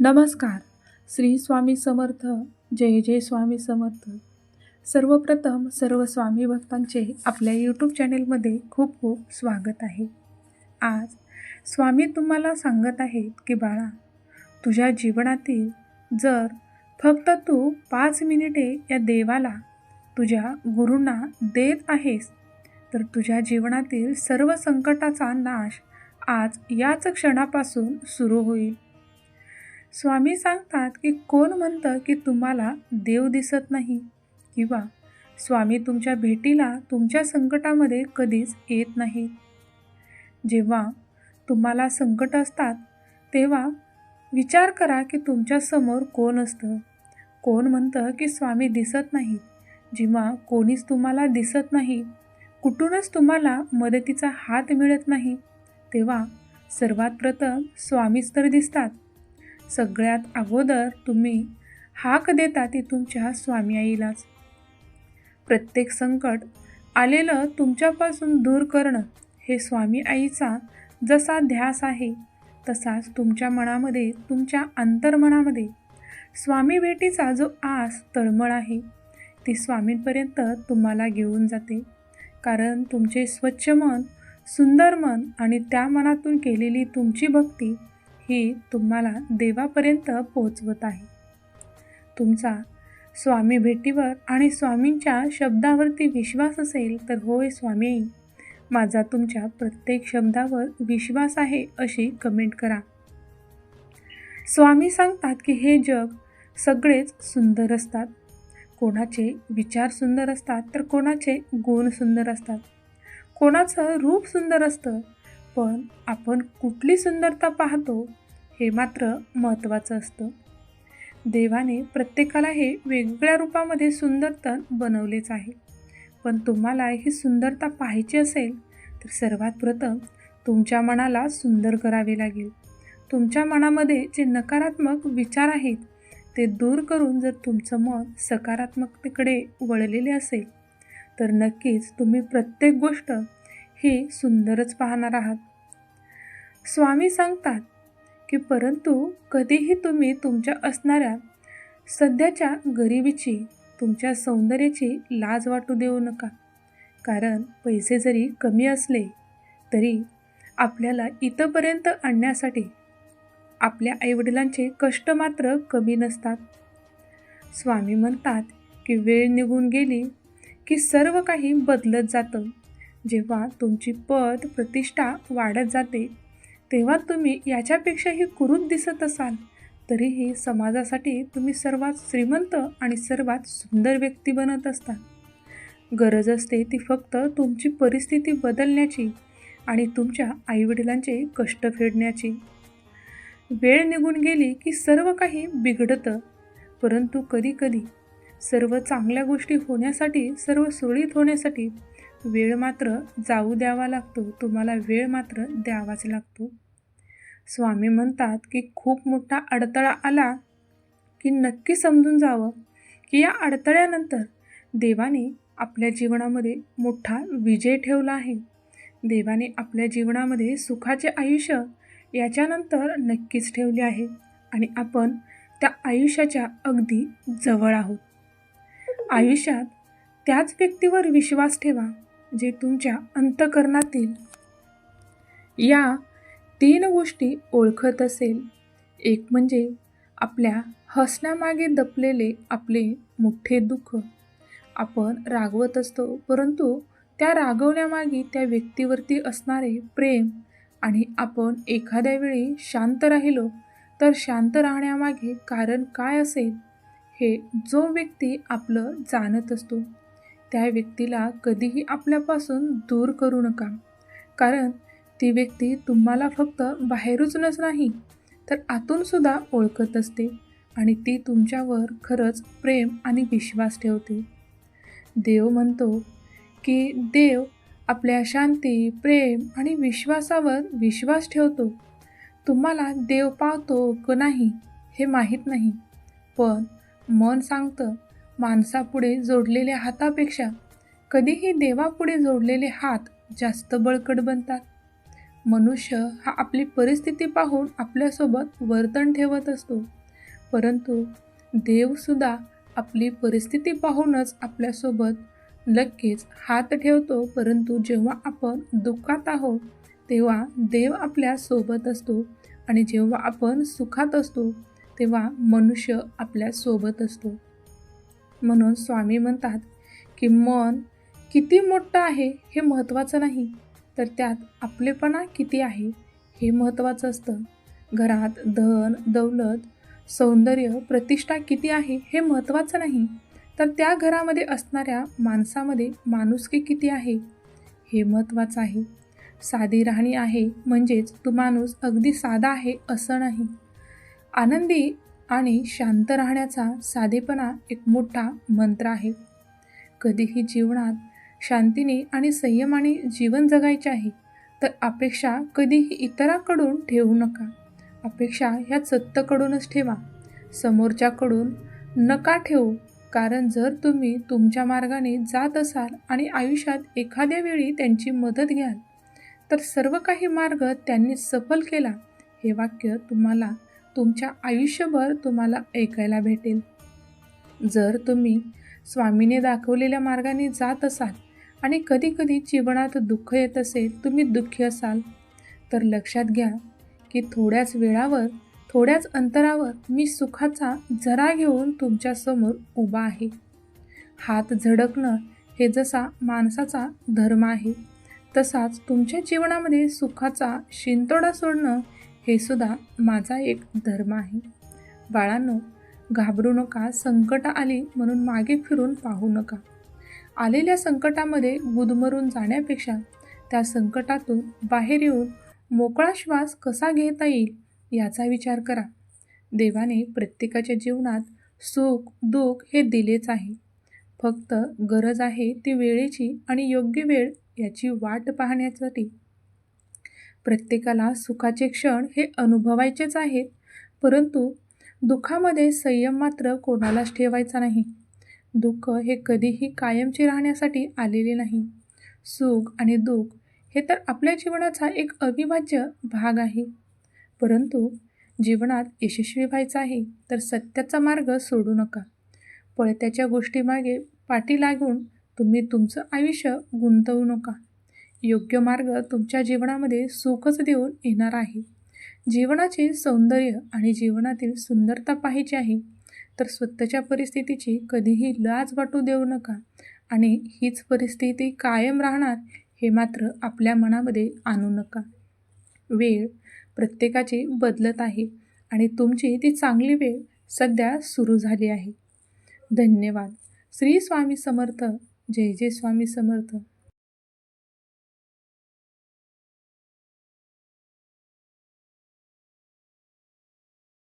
नमस्कार. श्री स्वामी समर्थ जय जय स्वामी समर्थ. सर्वप्रथम सर्व स्वामी भक्तांचे आपल्या यूट्यूब चॅनेलमध्ये खूप खूप स्वागत आहे. आज स्वामी तुम्हाला सांगत आहेत की बाळा तुझ्या जीवनातील जर फक्त तू पाच मिनिटे या देवाला तुझ्या गुरूंना देत आहेस तर तुझ्या जीवनातील सर्व संकटाचा नाश आज याच क्षणापासून सुरू होईल. स्वामी सांगतात की कोण म्हणतं की तुम्हाला देव दिसत नाही? किंवा स्वामी तुमच्या भेटीला तुमच्या संकटामध्ये कधीच येत नाही. जेव्हा तुम्हाला संकट असतात तेव्हा विचार करा की तुमच्यासमोर कोण असतं? कोण म्हणतं की स्वामी दिसत नाही? जेव्हा कोणीच तुम्हाला दिसत नाही कुठूनच तुम्हाला मदतीचा हात मिळत नाही तेव्हा सर्वात प्रथम स्वामीच तर दिसतात. सगळ्यात अगोदर तुम्ही हाक देता ती तुमच्या स्वामी आईलाच. प्रत्येक संकट आलेलं तुमच्यापासून दूर करणं हे स्वामी आईचा जसा ध्यास आहे तसाच तुमच्या मनामध्ये तुमच्या अंतर्मनामध्ये स्वामी भेटीचा जो आस तळमळ आहे ती स्वामींपर्यंत तुम्हाला घेऊन जाते. कारण तुमचे स्वच्छ मन सुंदर मन आणि त्या मनातून केलेली तुमची भक्ती ही तुम्हाला देवापर्यंत पोचवत आहे. तुमचा स्वामी भेटीवर आणि स्वामींच्या शब्दावरती विश्वास असेल तर होय स्वामी माझा तुमच्या प्रत्येक शब्दावर विश्वास आहे अशी कमेंट करा. स्वामी सांगतात की हे जग सगळेच सुंदर असतात. कोणाचे विचार सुंदर असतात तर कोणाचे गुण सुंदर असतात. कोणाचं रूप सुंदर असतं पण आपण कुठली सुंदरता पाहतो हे मात्र महत्त्वाचं असतं. देवाने प्रत्येकाला हे वेगवेगळ्या रूपामध्ये सुंदरता बनवलेच आहे. पण तुम्हाला ही सुंदरता पाहायची असेल तर सर्वात प्रथम तुमच्या मनाला सुंदर करावे लागेल. तुमच्या मनामध्ये जे नकारात्मक विचार आहेत ते दूर करून जर तुमचं मन सकारात्मकतेकडे वळलेले असेल तर नक्कीच तुम्ही प्रत्येक गोष्ट हे सुंदरच पाहणार आहात. स्वामी सांगतात की परंतु कधीही तुम्ही तुमच्या असणाऱ्या सध्याच्या गरिबीची तुमच्या सौंदर्याची लाज वाटू देऊ नका. कारण पैसे जरी कमी असले तरी आपल्याला इथंपर्यंत आणण्यासाठी आपल्या आईवडिलांचे कष्ट मात्र कमी नसतात. स्वामी म्हणतात की वेळ निघून गेली की सर्व काही बदलत जातं. जेव्हा तुमची पद प्रतिष्ठा वाढत जाते तेव्हा तुम्ही याच्यापेक्षाही कुरूप दिसत असाल. तरीही समाजासाठी तुम्ही सर्वात श्रीमंत आणि सर्वात सुंदर व्यक्ती बनत असता. गरज असते ती फक्त तुमची परिस्थिती बदलण्याची आणि तुमच्या आईवडिलांचे कष्ट फेडण्याची. वेळ निघून गेली की सर्व काही बिघडतं. परंतु कधीकधी सर्व चांगल्या गोष्टी होण्यासाठी सर्व सुरळीत होण्यासाठी वेळ मात्र जाऊ द्यावा लागतो. तुम्हाला वेळ मात्र द्यावाच लागतो. स्वामी म्हणतात की खूप मोठा अडथळा आला की नक्की समजून जावं की या अडथळ्यानंतर देवाने आपल्या जीवनामध्ये मोठा विजय ठेवला आहे. देवाने आपल्या जीवनामध्ये सुखाचे आयुष्य याच्यानंतर नक्कीच ठेवले आहे आणि आपण त्या आयुष्याच्या अगदी जवळ आहोत. आयुष्यात त्याच व्यक्तीवर विश्वास ठेवा. जे तुमच्या अंतकरणातील या तीन गोष्टी ओळखत असेल. एक म्हणजे आपल्या हसण्यामागे दपलेले आपले मोठे दुःख. आपण रागवत असतो परंतु त्या रागवण्यामागे त्या व्यक्तीवरती असणारे प्रेम आणि आपण एखाद्या वेळी शांत राहिलो तर शांत राहण्यामागे कारण काय असेल हे जो व्यक्ती आपलं जाणत असतो. त्या व्यक्तीला कधीही आपल्यापासून दूर करू नका. कारण ती व्यक्ती तुम्हाला फक्त बाहेरूनच नाही तर आतूनसुद्धा ओळखत असते आणि ती तुमच्यावर खरंच प्रेम आणि विश्वास ठेवते. देव म्हणतो की देव आपल्या शांती प्रेम आणि विश्वासावर विश्वास ठेवतो. तुम्हाला देव पावतो क नाही हे माहीत नाही पण मन सांगतं माणसापुढे जोडलेल्या हातापेक्षा कधीही देवापुढे जोडलेले हात जास्त बळकट बनतात. मनुष्य हा आपली परिस्थिती पाहून आपल्यासोबत वर्तन ठेवत असतो. परंतु देवसुद्धा आपली परिस्थिती पाहूनच आपल्यासोबत नक्कीच हात ठेवतो. परंतु जेव्हा आपण दुःखात आहोत तेव्हा देव आपल्यासोबत असतो आणि जेव्हा आपण सुखात असतो तेव्हा मनुष्य आपल्यासोबत असतो. म्हणून स्वामी म्हणतात की मन किती मोठं आहे हे महत्त्वाचं नाही तर त्यात आपलेपणा किती आहे हे महत्त्वाचं असतं. घरात धन दौलत सौंदर्य प्रतिष्ठा किती आहे हे महत्त्वाचं नाही तर त्या घरामध्ये असणाऱ्या माणसामध्ये माणुसकी किती आहे हे महत्त्वाचं आहे. साधी राहणी आहे म्हणजेच तो माणूस अगदी साधा आहे असं नाही. आनंदी आणि शांत राहण्याचा साधेपणा एक मोठा मंत्र आहे. कधीही जीवनात शांतीने आणि संयमाने जीवन जगायचे आहे तर अपेक्षा कधीही इतरांकडून ठेवू नका. अपेक्षा ह्या सत्तकडूनच ठेवा. समोरच्याकडून नका ठेवू कारण जर तुम्ही तुमच्या मार्गाने जात असाल आणि आयुष्यात एखाद्या वेळी त्यांची मदत घ्याल तर सर्व काही मार्ग त्यांनी सफल केला हे वाक्य तुम्हाला तुमच्या आयुष्यभर तुम्हाला ऐकायला भेटेल. जर तुम्ही स्वामीने दाखवलेल्या मार्गाने जात असाल आणि कधीकधी जीवनात दुःख येत असेल तुम्ही दुःखी असाल तर लक्षात घ्या की थोड्याच वेळावर थोड्याच अंतरावर मी सुखाचा झरा घेऊन तुमच्यासमोर उभा आहे. हात झडकणं हे जसा माणसाचा धर्म आहे तसाच तुमच्या जीवनामध्ये सुखाचा शिंतोडा सोडणं हे सुद्धा माझा एक धर्म आहे. बाळांनो घाबरू नका संकट आली म्हणून मागे फिरून पाहू नका. आलेल्या संकटामध्ये गुदमरून जाण्यापेक्षा त्या संकटातून बाहेर येऊन मोकळा श्वास कसा घेता येईल याचा विचार करा. देवाने प्रत्येकाच्या जीवनात सुख दुःख हे दिलेच आहे. फक्त गरज आहे ती वेळेची आणि योग्य वेळ याची वाट पाहण्यासाठी प्रत्येकाला सुखाचे क्षण हे अनुभवायचेच आहेत. परंतु दुःखामध्ये संयम मात्र कोणालाच ठेवायचा नाही. दुःख हे कधीही कायमचे राहण्यासाठी आलेले नाही. सुख आणि दुःख हे तर आपल्या जीवनाचा एक अविभाज्य भाग आहे. परंतु जीवनात यशस्वी व्हायचं आहे तर सत्याचा मार्ग सोडू नका. पळत्याच्या गोष्टीमागे पाठी लागून तुम्ही तुमचं आयुष्य गुंतवू नका. योग्य मार्ग तुमच्या जीवनामध्ये सुखच देऊन येणार आहे. जीवनाचे सौंदर्य आणि जीवनातील सुंदरता पाहिजे आहे तर स्वतःच्या परिस्थितीची कधीही लाज वाटू देऊ नका आणि हीच परिस्थिती कायम राहणार हे मात्र आपल्या मनामध्ये आणू नका. वेळ प्रत्येकाची बदलत आहे आणि तुमची ती चांगली वेळ सध्या सुरू झाली आहे. धन्यवाद. श्री स्वामी समर्थ. जय जय स्वामी समर्थ.